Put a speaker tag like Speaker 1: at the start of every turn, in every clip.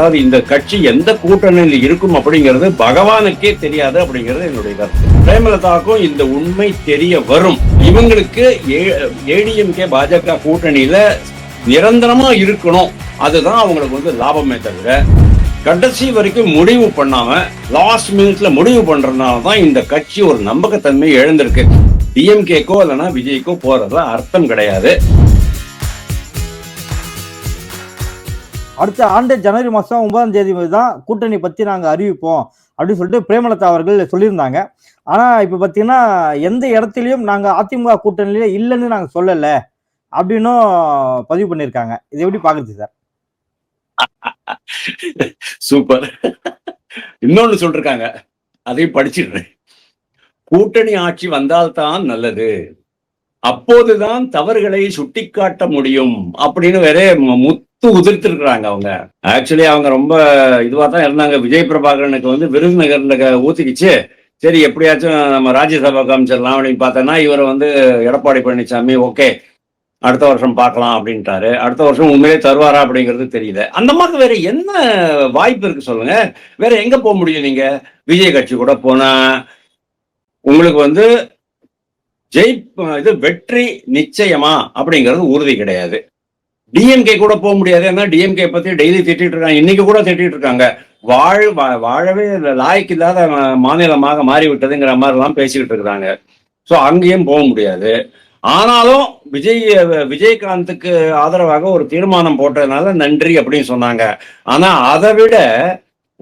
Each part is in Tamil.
Speaker 1: அதாவது இந்த கட்சி எந்த கூட்டணியில் இருக்கும் அப்படிங்கிறது பகவானுக்கே தெரியாது அப்படிங்கிறது என்னுடைய கருத்து. பிரேமலதாக்கும் இந்த உண்மை தெரிய வரும். இவங்களுக்கு ஏடிஎம்கே பாஜக கூட்டணியில நிரந்தரமா இருக்கணும். அதுதான் அவங்களுக்கு வந்து லாபமே தவிர கடைசி வரைக்கும் முடிவு பண்ணாம லாஸ்ட் மினிட்ல முடிவு பண்றதுனால தான் இந்த கட்சி ஒரு நம்பகத்தன்மை எழுந்திருக்கு டிஎம்கேக்கோ இல்லைன்னா விஜய்க்கோ போறதுல அர்த்தம் கிடையாது.
Speaker 2: அடுத்த ஆண்டு ஜனவரி மாதம் ஒன்பதாம் தேதி தான் கூட்டணி பற்றி நாங்கள் அறிவிப்போம் அப்படின்னு சொல்லிட்டு பிரேமலதா அவர்கள் சொல்லியிருந்தாங்க. ஆனால் இப்போ பார்த்தீங்கன்னா எந்த இடத்துலையும் நாங்கள் அதிமுக கூட்டணியில இல்லைன்னு நாங்கள் சொல்லலை அப்படின்னும் பதிவு பண்ணியிருக்காங்க. இது எப்படி பார்க்குறது சார்?
Speaker 1: சூப்பர். இன்னொன்னு சொல்லிருக்காங்க. அதையும் படிச்சிடுறேன். கூட்டணி ஆட்சி வந்தால்தான் நல்லது. அப்போதுதான் தவறுகளை சுட்டிக்காட்ட முடியும் அப்படின்னு வேற முத்து உதிர்த்திருக்கிறாங்க அவங்க. ஆக்சுவலி அவங்க ரொம்ப இதுவா தான் இருந்தாங்க. விஜய் பிரபாகரனுக்கு வந்து விருதுநகர்ல ஊத்திக்கிச்சு. சரி எப்படியாச்சும் நம்ம ராஜ்யசபா காமிச்சிடலாம் அப்படின்னு பார்த்தோன்னா இவரை வந்து எடப்பாடி பழனிசாமி ஓகே அடுத்த வருஷம் பார்க்கலாம் அப்படின்ட்டாரு. அடுத்த வருஷம் உண்மையிலே தருவாரா அப்படிங்கிறது தெரியல. அந்த மாதிரி வேற என்ன வாய்ப்பு இருக்கு சொல்லுங்க. வேற எங்க போக முடியும் நீங்க? விஜய் கட்சி கூட போனா உங்களுக்கு வந்து ஜெய் இது வெற்றி நிச்சயமா அப்படிங்கிறது உறுதி கிடையாது. டிஎம்கே கூட போக முடியாது. ஏன்னா டிஎம்கே பத்தி டெய்லி திட்டிட்டு இருக்காங்க. இன்னைக்கு கூட திட்டிட்டு இருக்காங்க. வாழ் வாழவே லாய்க்கு இல்லாத மாநிலமாக மாறிவிட்டதுங்கிற மாதிரி எல்லாம் பேசிக்கிட்டு இருக்கிறாங்க. ஸோ அங்கேயும் போக முடியாது. ஆனாலும் விஜய் விஜயகாந்துக்கு ஆதரவாக ஒரு தீர்மானம் போட்டதுனால நன்றி அப்படின்னு சொன்னாங்க. ஆனா அதை விட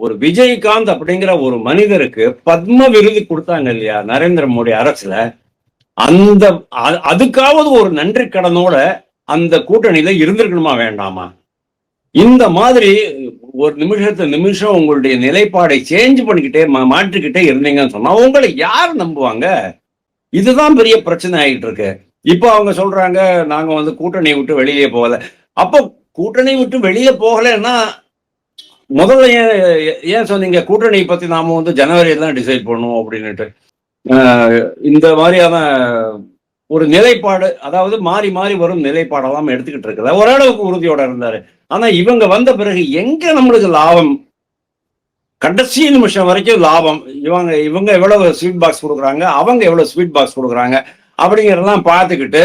Speaker 1: ஒரு விஜயகாந்த் அப்படிங்கிற ஒரு மனிதருக்கு பத்ம விருது கொடுத்தாங்க இல்லையா நரேந்திர மோடி அரசுல? அந்த அதுக்காவது ஒரு நன்றி கடனோட அந்த கூட்டணியில இருந்திருக்கணுமா வேண்டாமா? இந்த மாதிரி ஒரு நிமிஷத்து நிமிஷம் உங்களுடைய நிலைப்பாடை சேஞ்ச் பண்ணிக்கிட்டே மாற்றிக்கிட்டே இருந்தீங்கன்னு சொன்னா உங்களை யார் நம்புவாங்க? இதுதான் பெரிய பிரச்சனை ஆகிட்டு இருக்கு இப்போ அவங்க சொல்றாங்க நாங்க வந்து கூட்டணியை விட்டு வெளியே போகல. அப்போ கூட்டணி விட்டு வெளியே போகலன்னா முதல்ல ஏன் ஏன் சொன்னீங்க? கூட்டணி பத்தி நாம வந்து ஜனவரியில தான் டிசைட் பண்ணுவோம் அப்படின்னுட்டு. இந்த மாதிரியான ஒரு நிலைப்பாடு அதாவது மாறி மாறி வரும் நிலைப்பாடெல்லாம் எடுத்துக்கிட்டு இருக்குது. ஓரளவுக்கு உறுதியோட இருந்தாரு. ஆனா இவங்க வந்த பிறகு எங்க நம்மளுக்கு லாபம்? கடைசி நிமிஷம் வரைக்கும் லாபம். இவங்க இவங்க எவ்வளவு ஸ்வீட் பாக்ஸ் கொடுக்குறாங்க? அவங்க எவ்வளவு ஸ்வீட் பாக்ஸ் கொடுக்குறாங்க? அப்படிங்கிறதெல்லாம் பார்த்துக்கிட்டு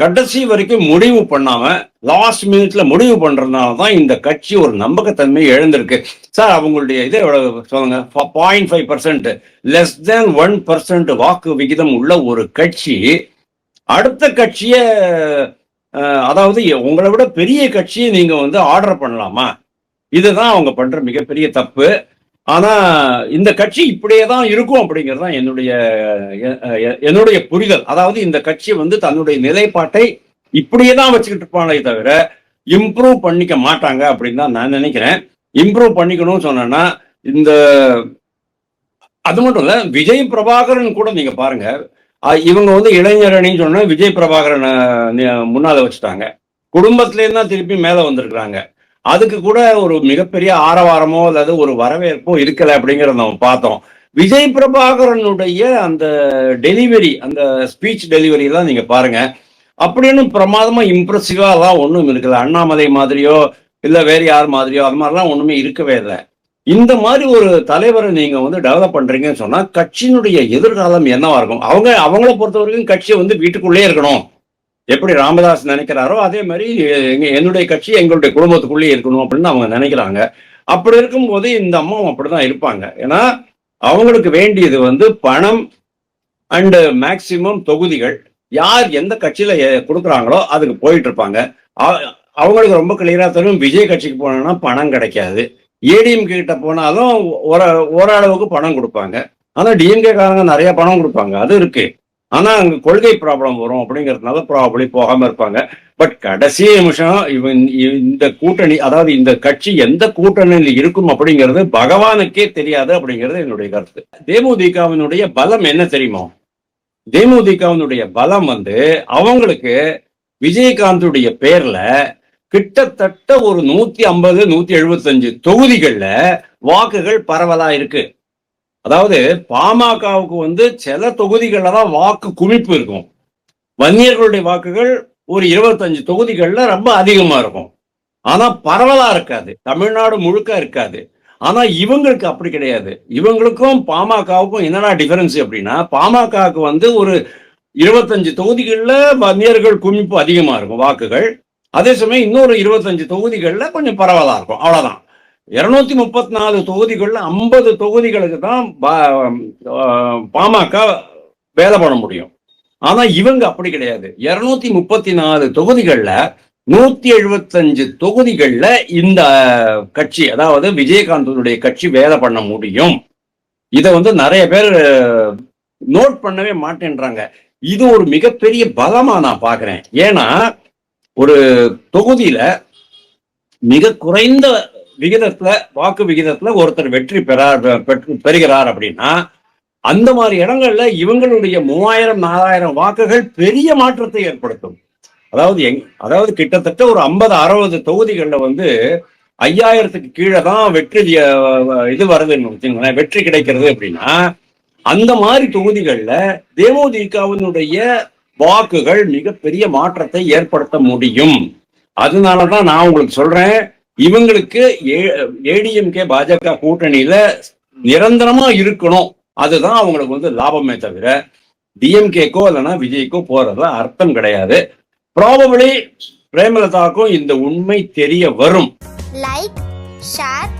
Speaker 1: கடைசி வரைக்கும் முடிவு பண்ணாம லாஸ்ட் மினிட்ல முடிவு பண்றதுனால தான் இந்த கட்சி ஒரு நம்பகத்தன்மை எழுந்திருக்கு சார் அவங்களுடைய இது எவ்வளவு சொல்லுங்க? Point five percent less than one percent வாக்கு விகிதம் உள்ள ஒரு கட்சி அடுத்த கட்சிய அதாவது உங்களை விட பெரிய கட்சியை நீங்க வந்து ஆர்டர் பண்ணலாமா? இதுதான் அவங்க பண்ற மிகப்பெரிய தப்பு. ஆனா இந்த கட்சி இப்படியே தான் இருக்கும் அப்படிங்கிறது தான் என்னுடைய என்னுடைய புரிதல். அதாவது இந்த கட்சி வந்து தன்னுடைய நிலைப்பாட்டை இப்படியே தான் வச்சுக்கிட்டு இருப்பானே தவிர இம்ப்ரூவ் பண்ணிக்க மாட்டாங்க அப்படின்னு தான் நான் நினைக்கிறேன். இம்ப்ரூவ் பண்ணிக்கணும்னு சொன்னேன்னா இந்த அது மட்டும் இல்ல விஜய் பிரபாகரன் கூட நீங்க பாருங்க. இவங்க வந்து இளைஞரணின்னு சொன்னா விஜய் பிரபாகரனை முன்னால வச்சுட்டாங்க. குடும்பத்திலேருந்து தான் திருப்பி மேல வந்திருக்கிறாங்க. அதுக்கு கூட ஒரு மிகப்பெரிய ஆரவாரமோ அல்லது ஒரு வரவேற்போ இருக்கல அப்படிங்கிறத நம்ம பார்த்தோம். விஜய் பிரபாகரனுடைய அந்த டெலிவரி அந்த ஸ்பீச் டெலிவரி எல்லாம் நீங்க பாருங்க. அப்படின்னு பிரமாதமா இம்ப்ரெசிவா எல்லாம் ஒன்றும் இருக்குல்ல அண்ணாமலை மாதிரியோ இல்ல வேற யார் மாதிரியோ அது மாதிரிலாம் ஒண்ணுமே இருக்கவே இல்லை. இந்த மாதிரி ஒரு தலைவரை நீங்க வந்து டெவலப் பண்றீங்கன்னு சொன்னா கட்சியினுடைய எதிர்காலம் என்னவா இருக்கும்? அவங்க அவங்கள பொறுத்த வரைக்கும் கட்சியை வந்து வீட்டுக்குள்ளே இருக்கணும். எப்படி ராமதாஸ் நினைக்கிறாரோ அதே மாதிரி என்னுடைய கட்சி எங்களுடைய குடும்பத்துக்குள்ளேயே இருக்கணும் அப்படின்னு அவங்க நினைக்கிறாங்க. அப்படி இருக்கும்போது இந்த அம்மாவும் அப்படிதான் இருப்பாங்க. ஏன்னா அவங்களுக்கு வேண்டியது வந்து பணம் அண்டு மேக்சிமம் தொகுதிகள். யார் எந்த கட்சியில கொடுக்குறாங்களோ அதுக்கு போயிட்டு இருப்பாங்க. அவங்களுக்கு ரொம்ப கிளியரா தெரியும் விஜய் கட்சிக்கு போனோம்னா பணம் கிடைக்காது. ஏடிஎம் கிட்ட போனாலும் ஓரளவுக்கு பணம் கொடுப்பாங்க. ஆனா டிஎம்கே காரங்க நிறைய பணம் கொடுப்பாங்க. அது இருக்கு. ஆனா அங்க கொள்கை ப்ராப்ளம் வரும் அப்படிங்கிறதுனால ப்ராப்ளி போகாம இருப்பாங்க. பட் கடைசி நிமிஷம் இவன் இந்த கூட்டணி அதாவது இந்த கட்சி எந்த கூட்டணியில் இருக்கும் அப்படிங்கிறது பகவானுக்கே தெரியாது அப்படிங்கிறது என்னுடைய கருத்து. தேமுதிகவினுடைய பலம் என்ன தெரியுமோ? தேமுதிகவினுடைய பலம் வந்து அவங்களுக்கு விஜயகாந்துடைய பேர்ல கிட்டத்தட்ட ஒரு நூத்தி ஐம்பது நூத்தி எழுபத்தஞ்சு தொகுதிகளில் வாக்குகள் பரவலா இருக்கு. அதாவது பாமகவுக்கு வந்து சில தொகுதிகளில் தான் வாக்கு குவிப்பு இருக்கும். வன்னியர்களுடைய வாக்குகள் ஒரு இருபத்தஞ்சு தொகுதிகளில் ரொம்ப அதிகமாக இருக்கும். ஆனால் பரவலாக இருக்காது. தமிழ்நாடு முழுக்க இருக்காது. ஆனா இவங்களுக்கு அப்படி கிடையாது. இவங்களுக்கும் பாமகவுக்கும் என்னடா டிஃபரன்ஸ் அப்படின்னா பாமகவுக்கு வந்து ஒரு இருபத்தஞ்சு தொகுதிகளில் வன்னியர்கள் குமிப்பு அதிகமா இருக்கும் வாக்குகள். அதே சமயம் இன்னொரு இருபத்தஞ்சு தொகுதிகளில் கொஞ்சம் பரவலா இருக்கும். அவ்வளவுதான். இருநூத்தி முப்பத்தி நாலு தொகுதிகளில் ஐம்பது தொகுதிகளுக்கு தான் பாமக வேலை பண்ண முடியும். ஆனா இவங்க அப்படி கிடையாது. இருநூத்தி முப்பத்தி நாலு தொகுதிகளில் நூத்தி எழுபத்தஞ்சு தொகுதிகளில் இந்த கட்சி அதாவது விஜயகாந்தனுடைய கட்சி வேலை பண்ண முடியும். இதை வந்து நிறைய பேர் நோட் பண்ணவே மாட்டேன்றாங்க. இது ஒரு மிகப்பெரிய பலமா நான் பாக்குறேன். ஏன்னா ஒரு தொகுதியில மிக குறைந்த விகிதத்துல வாக்கு விகிதத்துல ஒருத்தர் வெற்றி பெறார் பெற்று பெறுகிறார் அப்படின்னா அந்த மாதிரி இடங்கள்ல இவங்களுடைய மூவாயிரம் நாலாயிரம் வாக்குகள் பெரிய மாற்றத்தை ஏற்படுத்தும். அதாவது எங் அதாவது கிட்டத்தட்ட ஒரு ஐம்பது அறுபது தொகுதிகளில் வந்து ஐயாயிரத்துக்கு கீழே தான் வெற்றி இது வருதுன்னு வச்சுங்களேன் வெற்றி கிடைக்கிறது அப்படின்னா அந்த மாதிரி தொகுதிகளில் தேமுதிகவினுடைய வாக்குகள் மிகப்பெரிய மாற்றத்தை ஏற்படுத்த முடியும். அதனாலதான் நான் உங்களுக்கு சொல்றேன் இவங்களுக்கு ஏடிஎம்கே பாஜக கூட்டணியில நிரந்தரமா இருக்கணும். அதுதான் அவங்களுக்கு வந்து லாபமே தவிர டிஎம்கேக்கோ இல்லைன்னா விஜய்க்கோ போறதுல அர்த்தம் கிடையாது. ப்ராபபிளி பிரேமலதாக்கும் இந்த உண்மை தெரிய வரும்.
Speaker 3: Like share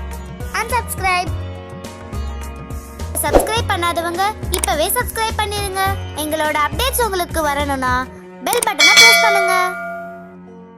Speaker 3: and subscribe subscribe பண்ணாதவங்க இப்பவே சப்ஸ்கிரைப் பண்ணிருங்க. எங்களோட அப்டேட்ஸ் உங்களுக்கு வரணும்னா பெல் பட்டனை பிரஸ் பண்ணுங்க.